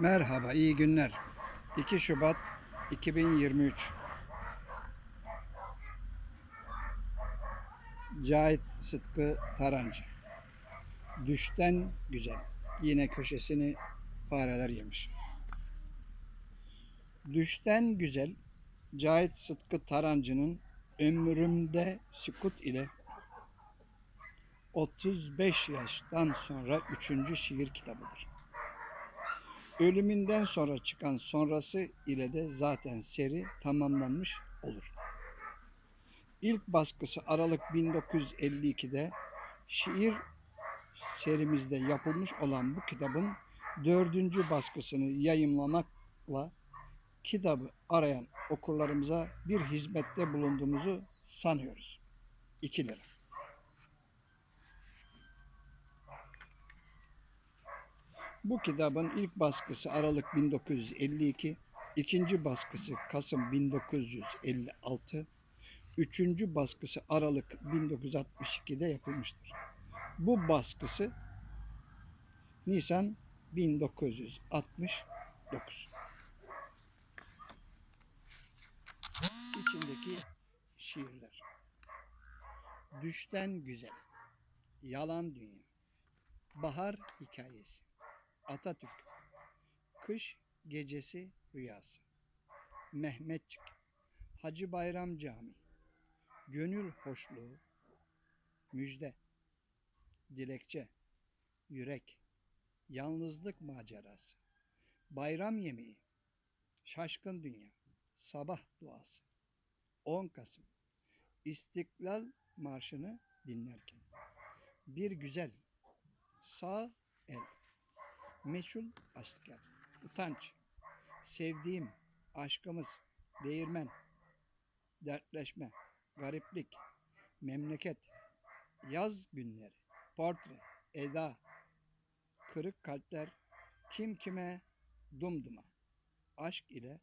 Merhaba, iyi günler. 2 Şubat 2023. Cahit Sıtkı Tarancı. Düşten güzel. Yine köşesini fareler yemiş. Düşten güzel Cahit Sıtkı Tarancı'nın Ömrümde Sükut ile 35 yaştan sonra 3. şiir kitabıdır. Ölümünden sonra çıkan sonrası ile de zaten seri tamamlanmış olur. İlk baskısı Aralık 1952'de şiir serimizde yapılmış olan bu kitabın dördüncü baskısını yayımlamakla kitabı arayan okurlarımıza bir hizmette bulunduğumuzu sanıyoruz. 2 lira. Bu kitabın ilk baskısı Aralık 1952, ikinci baskısı Kasım 1956, üçüncü baskısı Aralık 1962'de yapılmıştır. Bu baskısı Nisan 1969. İçindeki şiirler. Düşten güzel. Yalan dünya. Bahar hikayesi. Atatürk. Kış gecesi rüyası. Mehmetçik. Hacı Bayram Camii. Gönül hoşluğu. Müjde. Dilekçe. Yürek. Yalnızlık macerası. Bayram yemeği. Şaşkın dünya. Sabah duası. 10 Kasım. İstiklal Marşı'nı dinlerken. Bir güzel. Sağ el. Meçhul asker. Utanç. Sevdiğim. Aşkımız. Değirmen. Dertleşme. Gariplik. Memleket. Yaz günleri. Portre. Eda. Kırık kalpler. Kim kime. Dumduma. Aşk ile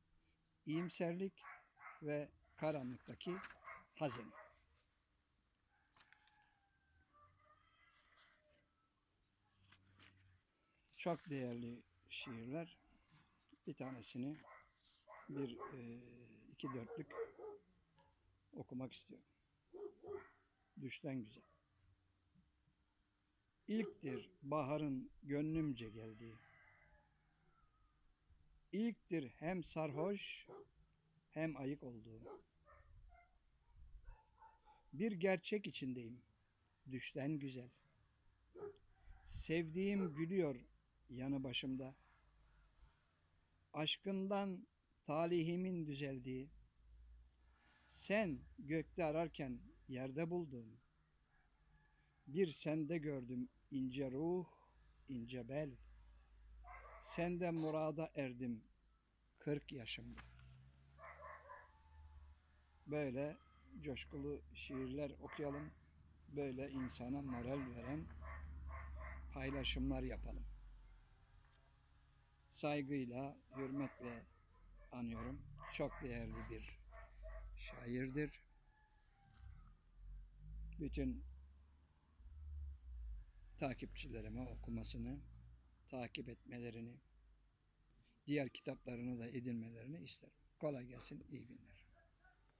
iyimserlik ve karanlıktaki hazine. Çok değerli şiirler. Bir tanesini bir e, iki dörtlük okumak istiyorum. Düşten güzel. İlktir baharın gönlümce geldiği. İlktir hem sarhoş hem ayık olduğu. Bir gerçek içindeyim. Düşten güzel. Sevdiğim gülüyor yanı başımda. Aşkından talihimin düzeldiği. Sen gökte ararken yerde buldum. Bir sende gördüm ince ruh, ince bel. Sende murada erdim 40 yaşımda. Böyle coşkulu şiirler okuyalım. Böyle insana moral veren paylaşımlar yapalım. Saygıyla, hürmetle anıyorum. Çok değerli bir şairdir. Bütün takipçilerime okumasını, takip etmelerini, diğer kitaplarını da edinmelerini isterim. Kolay gelsin, iyi günler.